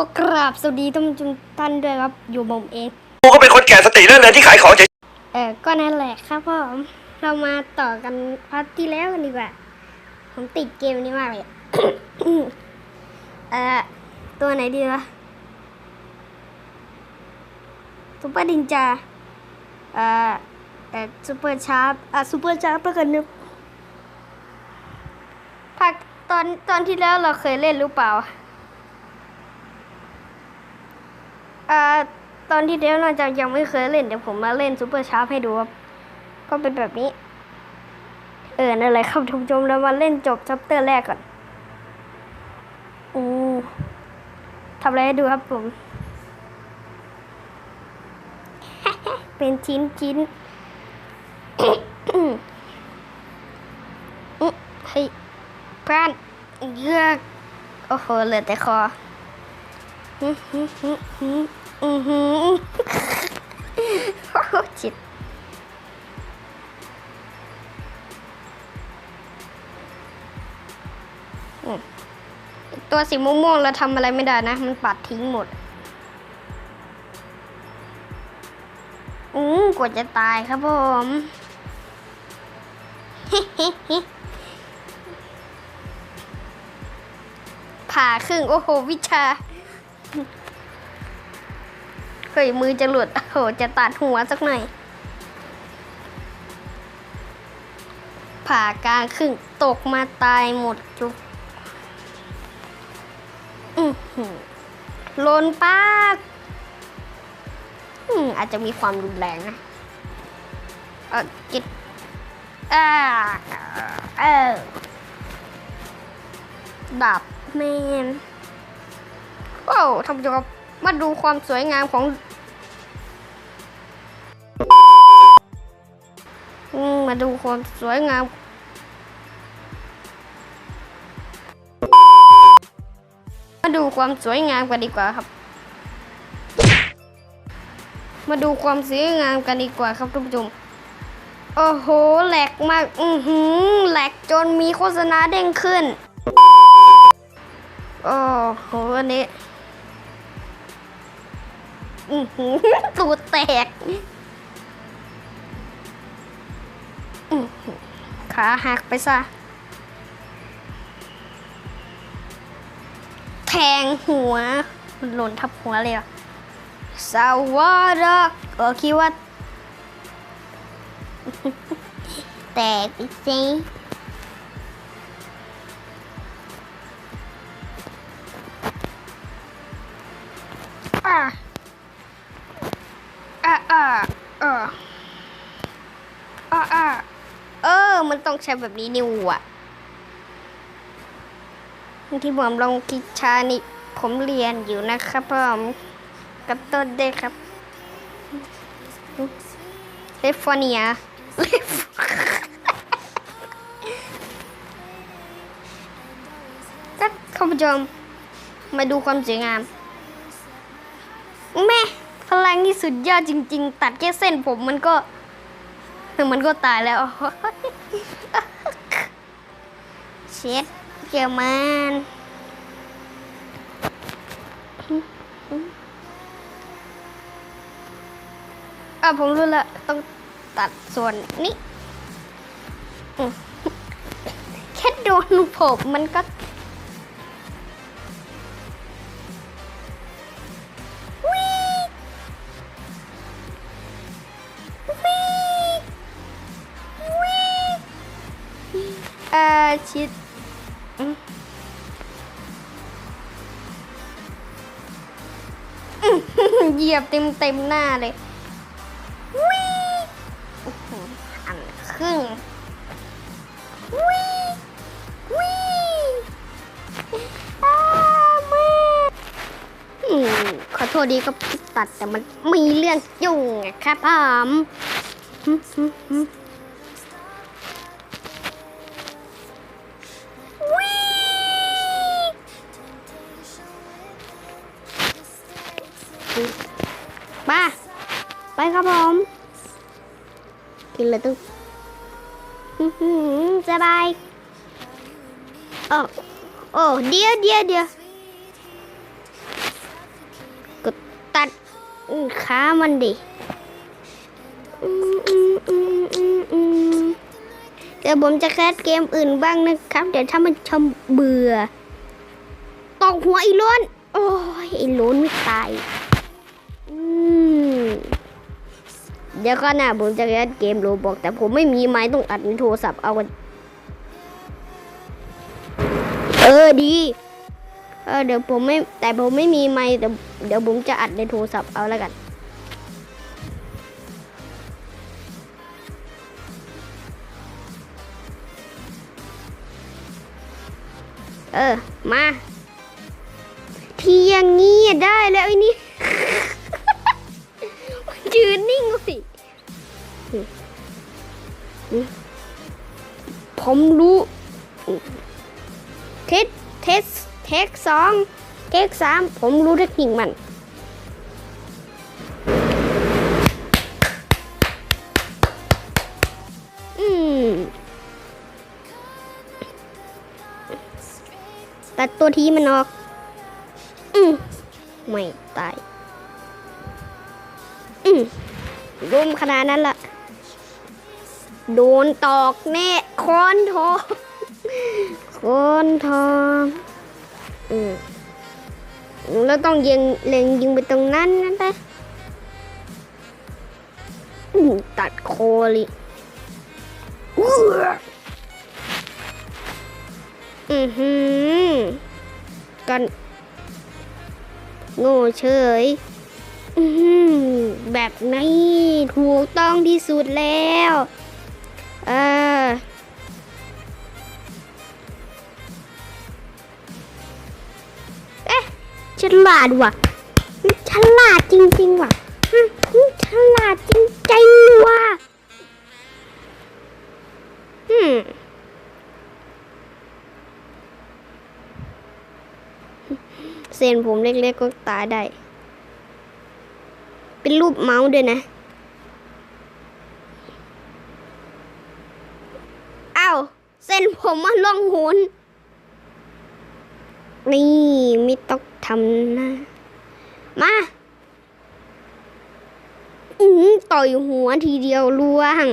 ก็กราบสวัสดีท่านผู้ชมท่านด้วยครับอยู่ผมเองกูก็เป็นคนแก่สติเลื่อนเรือนที่ขายของเฉยเออก็นั่นแหละครับผมเรามาต่อกันพาร์ทที่แล้วกันดีกว่า ผมติดเกมนี้มากเลย เออตัวไหนดีวะซูเปอร์ดินจาเอ่อเอ่อซูเปอร์ชาร์ปอะซูเปอร์ชาร์ปแล้วกันนึกภาคตอนตอนที่แล้วเราเคยเล่นหรือเปล่า อ่าตอนที่แล้วเราจะยังไม่เคยเล่นเดี๋ยวผมมาเล่นซูเปอร์ชาร์ปให้ดูครับ ก็เป็นแบบนี้ เออนั่นแหละครับทุกชมเรามาเล่นจบชัปเตอร์แรกก่อนอู้ทำอะไรให้ดูครับผม เป็นชิ้นชิ้นอื้อเฮ้ยพื่อนเยือกโอ้โหเหลือแต่คอ อื้อหือหือหืออื้อหือโอ้โหจิตอืมตัวสีม่วงๆเราทำอะไรไม่ได้นะ มันปัดทิ้งหมดอืมกว่าจะตายครับผมผ่าครึ่ง โอ้โห วิชา เฮ้ยมือจะหลุด โอ้โห จะตัดหัวสักหน่อย ผ่ากลางครึ่งตกมาตายหมดจุกอือหือโลนปากอืมอาจจะมีความรุนแรงนะ เออจิตอ่าเออดับแมนว้ท่านผู้ชมครับ มาดูความสวยงามของมาดูความสวยงาม มาดูความสวยงามกันดีกว่าครับ มาดูความสวยงามกันดีกว่าครับท่านผู้ชมโอ้โหแหลกมากอือหือแหลกจนมีโฆษณาเด้งขึ้น โอ้โหอันนี้ ตูดแตกขาหักไปซะ แทงหัวมันหล่นทับหัวเลยอะสวัสดีก็คิดว่า แตกไปสิอะอะอะอะอะอะเออ มัน ต้องใช้แบบนี้นิวอะที่ผมลองกิชานี่ผมเรียนอยู่นะครับผมกับต้นเด็กครับเลฟอเนียเลฟก็คุณผู้ชมมาดูความสวยงาม แม่พลังนี่สุดยอดจริง ๆ ตัดแค่เส้นผมมันก็มันก็ตายแล้ว เกี่ยวมันอะผมรู้ละต้องตัดส่วนนี้แค่โดนผมมันก็วิวิวิเอ่อชิดอืมอื้อหือ เหยียบเต็มเต็มหน้าเลยวิอื้อหืออันครึ่งวิ่งวิ่งอ้าแม่ขอโทษดีครับที่ตัดแต่มันมีเรื่องยุ่งอะครับผม ครับผม กินเลยตึ้งอื้อหือสบายโอ้โอ้เดี๋ยวเดี๋ยวเดี๋ยวนขามันดิอืมอืมอืมอืมอืมเดี๋ยวผมจะแคสเกมอื่นบ้างนะครับ เดี๋ยวถ้ามันชมเบื่อตอกหัวไอ้ล้น โอ้ยไอ้ล้นไม่ตาย อืม เดี๋ยวก็นะผมจะแคสเกมโรบอกแต่ผมไม่มีไม้ต้องอัดในโทรศัพท์เอากันเออดีเออเดี๋ยวผมไม่แต่ผมไม่มีไม้แต่เดี๋ยวผมจะอัดในโทรศัพท์เอาแล้วกันเออ มาทีอย่างงี้ได้แล้วไอ้นี่ ผมรู้ เทสเทสเทคสองเทคสามผมรู้เทคนิคมัน อืมตัดตัวทีมันออก อืมไม่ตาย อืมรุมขนาดนั้นละ โดนตอกแน่คอนทองคอนทองอืมแล้วต้องยิงเล็งยิงไปตรงนั้นนั่นแหละอืมตัดคอเลยอื้ออือหือกันโง่เฉยอือหือแบบนี้ถูกต้องที่สุดแล้ว เออเอ๊ะฉลาดว่ะฉลาดจริง ๆ ว่ะฉลาดจริงๆว่ะอืมเส้นผมเล็กๆก็ตายได้ เป็นรูปเมาส์ด้วยนะ อ้าว เส้นผมมาล่ องหนนี่ไม่ต้องทำนะ มาอือต่อยหัวทีเดียวล่วง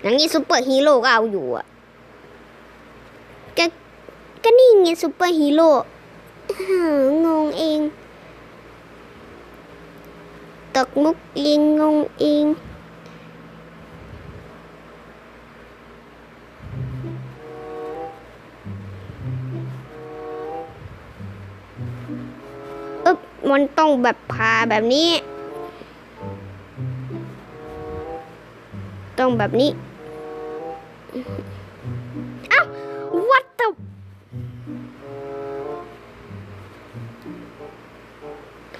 อย่างนี้ซูเปอร์ฮีโร่ก็เอาอยู่อะก็ก็นี่ไงซูเปอร์ฮีโร่หงงเอง ตกมุกเองงงเอง มันต้องแบบพาแบบนี้ ต้องแบบนี้เอ้า what the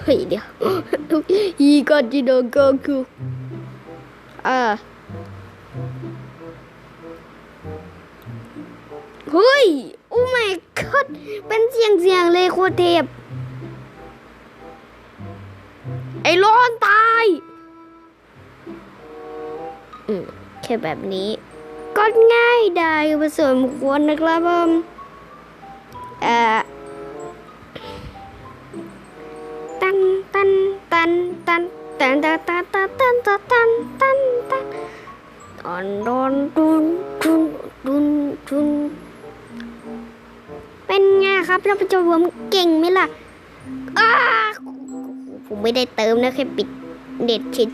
เฮ้ยเดี๋ยวอีกาจิโดโกคุเออเฮ้ย โอ้ my god เป็นเสียงเสียงเลยโคเทพ อืมแค่แบบนี้ ก็ง่ายได้ผสมควรนะครับผมเอ่อตันตันตันตันตันตันตันตันตันตันตันตันตันตอนโดนดุนดุนดุนดุนเป็นไงครับท่านผู้ชมผมเก่งไหมล่ะอ้าผมไม่ได้เติมนะแค่ปิดเน็ตชิด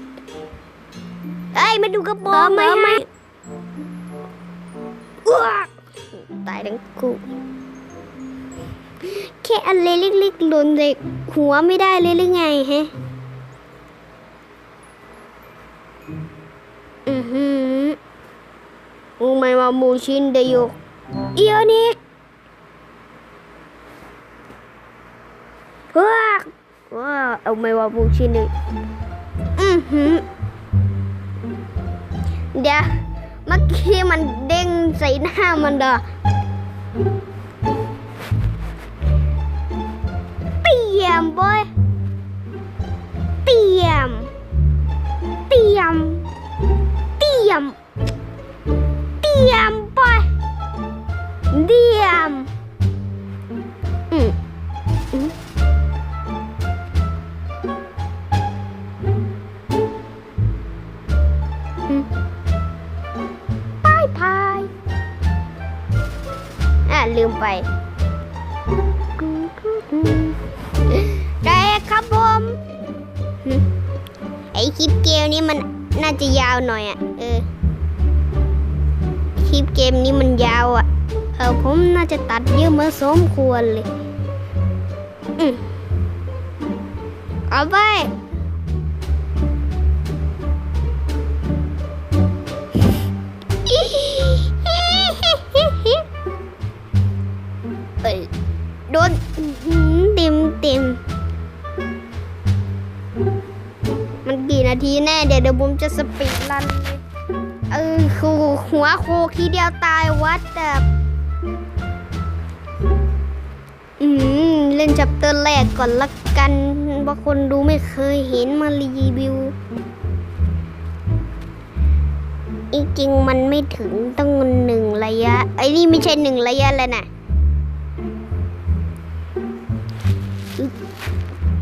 เอ้ยมาดูกระบอกไหมไหมอ้วกตายทั้งคู่แค่อันเล็กๆหล่นใส่หัวไม่ได้เลยหรือไงฮะอือหืออูไม่มามูชินเดโยเอียนิกว้าว้าเอาไม่มามูชินเลยอือหื Dạ. Mất khi mình đang xảy ra mình rồi Tiềm boy Tiềm. Tiềm. Tiềm. Tiềm boy Tiềm. Ừ. Ừ. Mm-hmm. นเด้อเตรียมบอยเตรียมเตรียมเตรียมเตรียมบอยเตรียมอืมอืมได้ครับผมไอคลิปเกมนี้มันน่าจะยาวหน่อยอะ เออ คลิปเกมนี้มันยาวอะ เออผมน่าจะตัดเยอะเมื่อสมควรเลย อืมเอาไป ดนอื้อหือเต็มเต็มมันกี่นาทีแน่ เดี๋ยวเดี๋ยวผมจะสปีดรันเลยเออครูหัวโคกทีเดียวตายวัดแบบอืม เล่นจับเตอร์แรกก่อนละกันบางคนดูไม่เคยเห็นมารีวิวจริงมันไม่ถึงต้องหนึ่งระยะ ไอ้นี่ไม่ใช่หนึ่งระยะแล้วนะ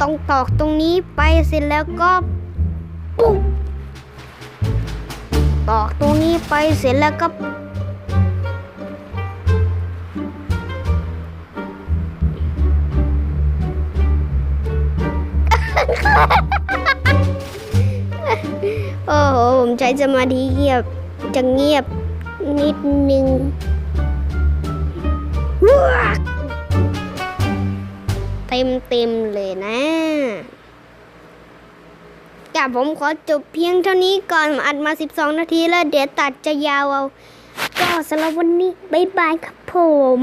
ต้องตอกตรงนี้ไปเสร็จแล้วก็ปุ๊บตอกตรงนี้ไปเสร็จแล้วก็โอ้โห ผมใช้สมาธิเงียบจะเงียบนิดนึงว้า ต็มเต็มๆเลยนะแต่ผมขอจบเพียงเท่านี้ก่อนอัดมา 12 นาทีแล้วเดี๋ยวตัดจะยาวเอา ก็สำหรับวันนี้ บ๊ายบายครับผม